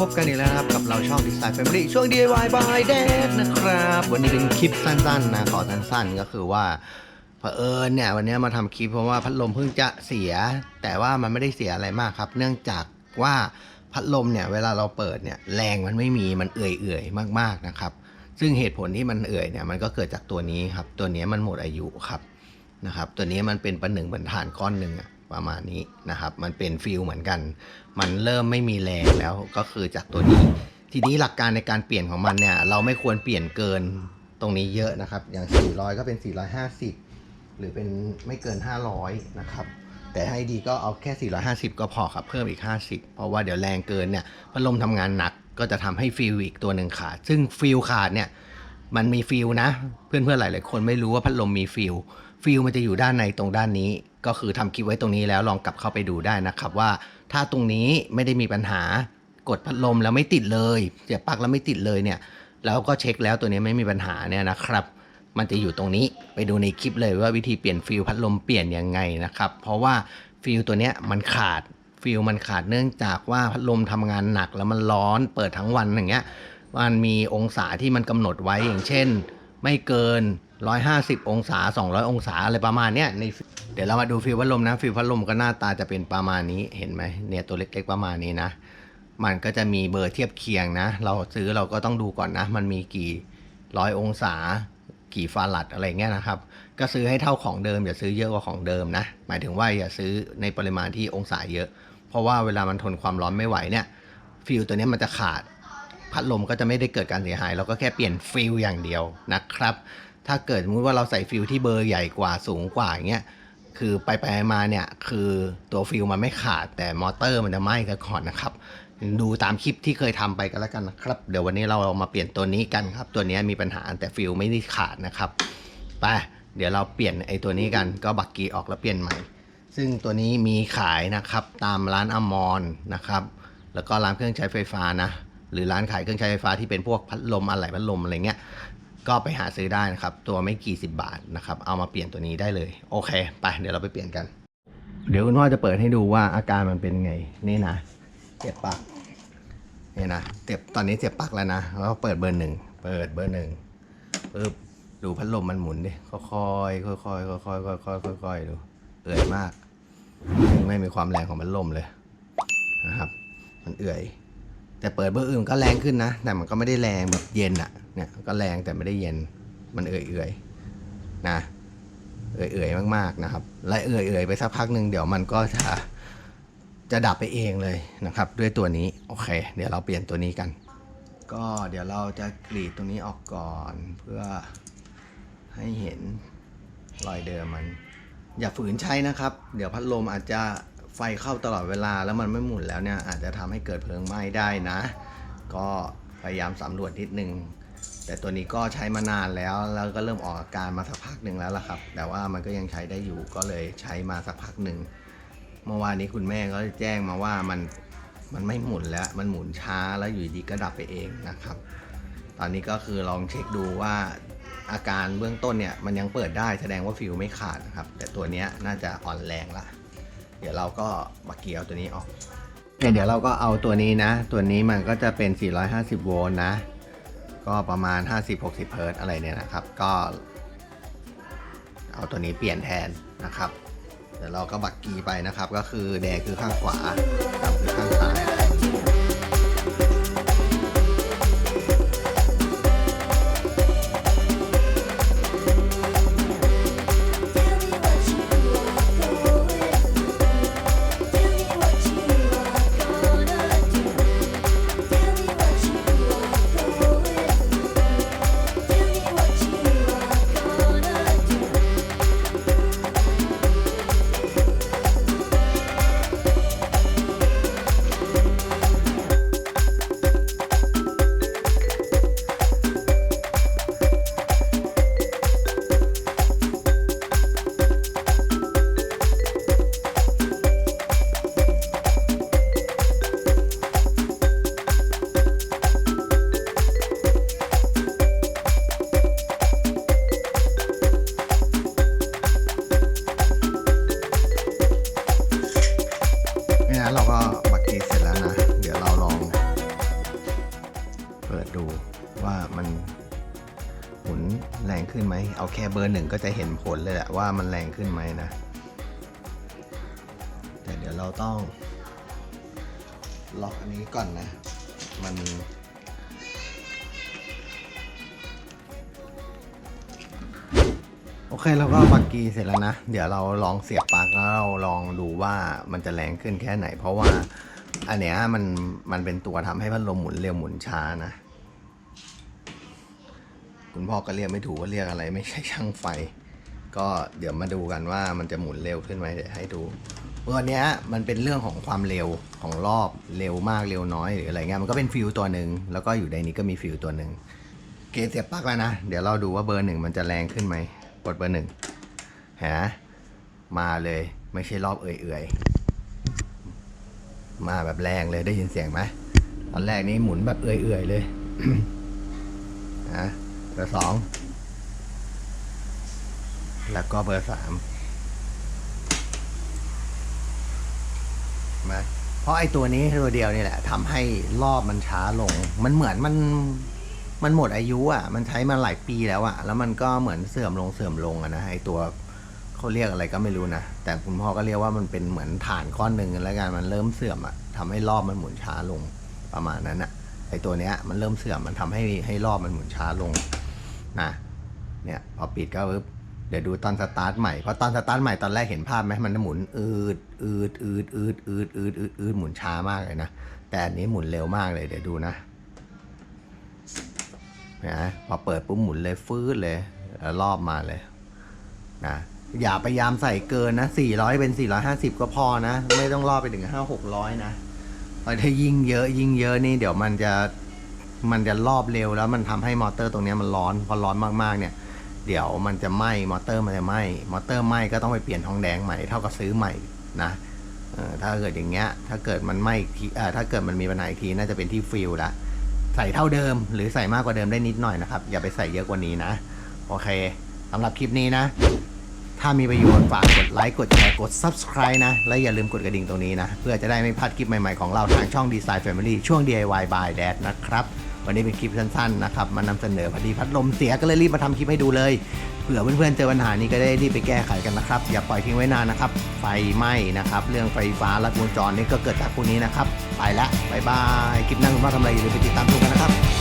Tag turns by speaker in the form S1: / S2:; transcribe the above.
S1: พบกันอีกแล้วนะครับ กับเราช่อง Design Family ช่วง DIY by Dad นะครับ วันนี้เป็นคลิปสั้นๆนะขอสั้นๆก็คือว่าเผอิญเนี่ยวันนี้มาทำคลิปเพราะว่าพัดลมเพิ่งจะเสีย แต่ว่ามันไม่ได้เสียอะไรมากครับ เนื่องจากว่าพัดลมเนี่ยเวลาเราเปิดเนี่ยแรงมันไม่มีมันเอื่อยๆมากๆนะครับ ซึ่งเหตุผลที่มันเอื่อยเนี่ยมันก็เกิดจากตัวนี้ครับ ตัวนี้มันหมดอายุครับนะครับ ตัวนี้มันเป็นประหนึ่งเหมือนฐานก้อนหนึ่งอะ ประมาณนี้นะครับ มันเป็นฟิลเหมือนกัน มันเริ่มไม่มีแรงแล้วก็คือจากตัวนี้ ทีนี้หลักการในการเปลี่ยนของมันเนี่ย เราไม่ควรเปลี่ยนเกินตรงนี้เยอะนะครับ อย่าง 400 ก็เป็น 450 หรือเป็นไม่เกิน 500 นะครับ แต่ให้ดีก็เอาแค่ 450 ก็พอครับ เพิ่มอีก 50 เพราะว่าเดี๋ยวแรงเกินเนี่ยพัดลมทำงานหนักก็จะทำให้ฟิลอีกตัวหนึ่งขาด ซึ่งฟิลขาดเนี่ยมันมีฟิลนะ เพื่อนๆหลาย ๆ คนไม่รู้ว่าพัดลมมีฟิลฟิลมันจะอยู่ด้านในตรงด้านนี้ ก็คือทำคลิปไว้ตรงนี้แล้วลองกลับเข้าไปดูได้นะครับว่าถ้าตรงนี้ไม่ได้มีปัญหากดพัดลมแล้วไม่ติดเลยเสียบปลั๊กแล้วไม่ติดเลยเนี่ยแล้วก็เช็คแล้วตัวนี้ไม่มีปัญหาเนี่ยนะครับ มันจะอยู่ตรงนี้ไปดูในคลิปเลยว่าวิธีเปลี่ยนฟิลพัดลมเปลี่ยนยังไงนะครับ เพราะว่าฟิลตัวเนี้ยมันขาดฟิลมันขาดเนื่องจากว่าพัดลมทำงานหนักแล้วมันร้อนเปิดทั้งวันอย่างเงี้ยมันมีองศาที่มันกำหนดไว้อย่างเช่น ไม่เกิน 150 องศา 200 องศาอะไรประมาณเนี้ยในเดี๋ยวเรามาดูฟิลพัดลมนะ ฟิลพัดลมก็หน้าตาจะเป็นประมาณนี้เห็นไหมเนี่ยตัวเล็กๆประมาณนี้นะ มันก็จะมีเบอร์เทียบเคียงนะ เราซื้อเราก็ต้องดูก่อนนะ มันมีกี่ร้อยองศา กี่ฟารัดอะไรเงี้ยนะครับ ก็ซื้อให้เท่าของเดิม อย่าซื้อเยอะกว่าของเดิมนะ หมายถึงว่าอย่าซื้อในปริมาณที่องศาเยอะ เพราะว่าเวลามันทนความร้อนไม่ไหวเนี่ยฟิลตัวนี้มันจะขาดพัดลมก็จะไม่ได้เกิดการเสียหาย เราก็แค่เปลี่ยนฟิลอย่างเดียวนะครับ ถ้าเกิดสมมติว่าเราใส่ฟิลที่เบอร์ใหญ่กว่าสูงกว่าอย่างเงี้ยคือไปไปมาเนี่ยคือตัวฟิลมันไม่ขาดแต่มอเตอร์มันจะไหม้ซะก่อนนะครับ ดูตามคลิปที่เคยทำไปกันแล้วกันนะครับ เดี๋ยววันนี้เรามาเปลี่ยนตัวนี้กันครับ ตัวนี้มีปัญหาแต่ฟิลไม่ได้ขาดนะครับไปเดี๋ยวเราเปลี่ยนไอ้ตัวนี้กันก็บักกีออกแล้วเปลี่ยนใหม่ ซึ่งตัวนี้มีขายนะครับตามร้านอมรนะครับแล้วก็ร้านเครื่องใช้ไฟฟ้านะหรือร้านขายเครื่องใช้ไฟฟ้าที่เป็นพวกพัดลมอะไรพัดลมอะไรเงี้ย ก็ไปหาซื้อได้นะครับ ตัวไม่กี่สิบบาทนะครับ เอามาเปลี่ยนตัวนี้ได้เลย โอเค ไป เดี๋ยวเราไปเปลี่ยนกัน เดี๋ยวคุณพ่อจะเปิดให้ดูว่าอาการมันเป็นไง นี่นะ เจ็บปลักนี่นะ เจ็บ ตอนนี้เจ็บปลักแล้วนะ แล้วเปิดเบอร์หนึ่ง เปิดเบอร์หนึ่งปึ๊บ ดูพัดลมมันหมุนดิ ค่อยๆค่อยๆค่อยๆค่อยๆค่อยๆค่อยๆดูเอื่อยมาก ไม่มีความแรงของพัดลมเลยนะครับ มันเอื่อย แต่เปิดเบอร์อื่นก็แรงขึ้นนะ แต่มันก็ไม่ได้แรงแบบเย็นอะ เนี่ยก็แรงแต่ไม่ได้เย็นมันเอื่อยๆนะเอื่อยๆมากๆนะครับ และเอื่อยๆไปสักพักหนึ่งเดี๋ยวมันก็จะจะดับไปเองเลยนะครับ ด้วยตัวนี้โอเค เดี๋ยวเราเปลี่ยนตัวนี้กัน ก็เดี๋ยวเราจะกรีดตรงนี้ออกก่อนเพื่อให้เห็นรอยเดิมมัน อย่าฝืนใช้นะครับ เดี๋ยวพัดลมอาจจะไฟเข้าตลอดเวลาแล้วมันไม่หมุนแล้วเนี่ยอาจจะทำให้เกิดเพลิงไหม้ได้นะ ก็พยายามสำรวจนิดนึง แต่ตัวนี้ก็ใช้มานานแล้วแล้วก็เริ่มออกอาการมาสักพักหนึ่งแล้วล่ะครับ แต่ว่ามันก็ยังใช้ได้อยู่ก็เลยใช้มาสักพักหนึ่งเมื่อวานนี้คุณแม่ก็แจ้งมาว่ามันมันไม่หมุนแล้วมันหมุนช้าแล้วอยู่ดีก็ดับไปเองนะครับ ตอนนี้ก็คือลองเช็คดูว่าอาการเบื้องต้นเนี่ยมันยังเปิดได้แสดงว่าฟิวไม่ขาดนะครับ แต่ตัวนี้น่าจะอ่อนแรงละเดี๋ยวเราก็บักเกียวตัวนี้ออกเนี่ยเดี๋ยวเราก็เอาตัวนี้นะ ตัวนี้มันก็จะเป็น 450 โวลต์นะ ก็ประมาณ 50-60 เฮิร์ตอะไรเนี่ยนะครับ ก็ เอาตัวนี้เปลี่ยนแทนนะครับ เดี๋ยวเราก็บักกีไปนะครับ ก็คือแดงคือข้างขวาดำคือ เราก็บักเกีเสร็จแล้วนะ เดี๋ยวเราลอง เปิดดูว่ามั
S2: น
S1: หมุนแรงขึ้นไหม เอาแค่เบอร์หนึ่งก็จะเห็นผลเลยแหละว่ามันแรงขึ้นไหมนะ แต่เดี๋ยวเราต้องล็อกอันนี้ก่อนนะ มัน โอเคเราก็ปักกีเสร็จแล้วนะ เดี๋ยวเราลองเสียบปลั๊กแล้วเราลองดูว่ามันจะแรงขึ้นแค่ไหน เพราะว่าอันเนี้ยมันมันเป็นตัวทำให้พัดลมหมุนเร็วหมุนช้านะ คุณพ่อก็เรียกไม่ถูกว่าเรียกอะไรไม่ใช่ช่างไฟ ก็เดี๋ยวมาดูกันว่ามันจะหมุนเร็วขึ้นไหมเดี๋ยวให้ดูตัวเนี้ยมันเป็นเรื่องของความเร็วของรอบเร็วมากเร็วน้อยหรืออะไรเงี้ยมันก็เป็นฟิวตัวหนึ่งแล้วก็อยู่ในนี้ก็มีฟิวตัวหนึ่งเกณฑ์เสียบปลั๊กแล้วนะ เดี๋ยวเราดูว่าเบอร์หนึ่งมันจะแรงขึ้นไหม กดเบอร์หนึ่งฮะมาเลยไม่ใช่รอบเอื่อยๆ มาแบบแรงเลยได้ยินเสียงไหมตอนแรกนี้หมุนแบบเอื่อยๆเลยนะเบอร์สองแล้วก็เบอร์สามมาเพราะไอ้ตัวนี้ตัวเดียวนี่แหละทำให้รอบมันช้าลง มันเหมือนมัน มันหมดอายุอะ มันใช้มาหลายปีแล้วอะ แล้วมันก็เหมือนเสื่อมลงเสื่อมลงอะนะไอตัวเขาเรียกอะไรก็ไม่รู้นะ แต่คุณพ่อก็เรียกว่ามันเป็นเหมือนฐานข้อนหนึ่งแล้วกัน มันเริ่มเสื่อมอะทำให้รอบมันหมุนช้าลงประมาณนั้นอะ ไอตัวเนี้ยมันเริ่มเสื่อมมันทำให้ให้รอบมันหมุนช้าลงนะ เนี่ยพอปิดก็ปึ๊บเดี๋ยวดูตอนสตาร์ทใหม่ เพราะตอนสตาร์ทใหม่ตอนแรกเห็นภาพไหมมันหมุนอืดอืดอืดอืดอืดอืดอืดหมุนช้ามากเลยนะ แต่อันนี้หมุนเร็วมากเลยเดี๋ยวดูนะ นะพอเปิดปุ๊บหมุนเลยฟืดเลยแล้วรอบมาเลยนะอย่าพยายามใส่เกินนะ 400 เป็น 450 ก็พอนะ ไม่ต้องรอบไปถึง 5 600 นะพราะถ้ายิ่งเยอะยิ่งเยอะนี่เดี๋ยวมันจะมันจะรอบเร็วแล้วมันทำให้มอเตอร์ตรงนี้มันร้อน พอร้อนมากๆเนี่ย เดี๋ยวมันจะไหม้มอเตอร์มันจะไหม้มอเตอร์ไหม้ก็ต้องไปเปลี่ยนทองแดงใหม่เท่ากับซื้อใหม่นะถ้าเกิดอย่างเงี้ย ถ้าเกิดมันไหม้ทีถ้าเกิดมันมีปัญหาอีกทีน่าจะเป็นที่ฟิลละ ใส่เท่าเดิม หรือใส่มากกว่าเดิมได้นิดหน่อยนะครับ อย่าไปใส่เยอะกว่านี้นะ โอเคสำหรับคลิปนี้นะ ถ้ามีประโยชน์ฝากกดไลค์กดแชร์กด subscribe นะ และอย่าลืมกดกระดิ่งตรงนี้นะ เพื่อจะได้ไม่พลาดคลิปใหม่ๆของเราทางช่อง Design Family ช่วง DIY by Dad นะครับ วันนี้เป็นคลิปสั้นๆนะครับมานำเสนอพอดีพัดลมเสียก็เลยรีบมาทำคลิปให้ดูเลยเผื่อเพื่อนๆเจอปัญหานี้ก็ได้รีบไปแก้ไขกันนะครับ อย่าปล่อยทิ้งไว้นานนะครับ ไฟไหม้นะครับ เรื่องไฟฟ้าลัดวงจรนี่ก็เกิดจากพวกนี้นะครับ ไปละบายบายคลิปหน้าคุณพ่อทำอะไรอยู่าลืมไปติดตามชมกันนะครับ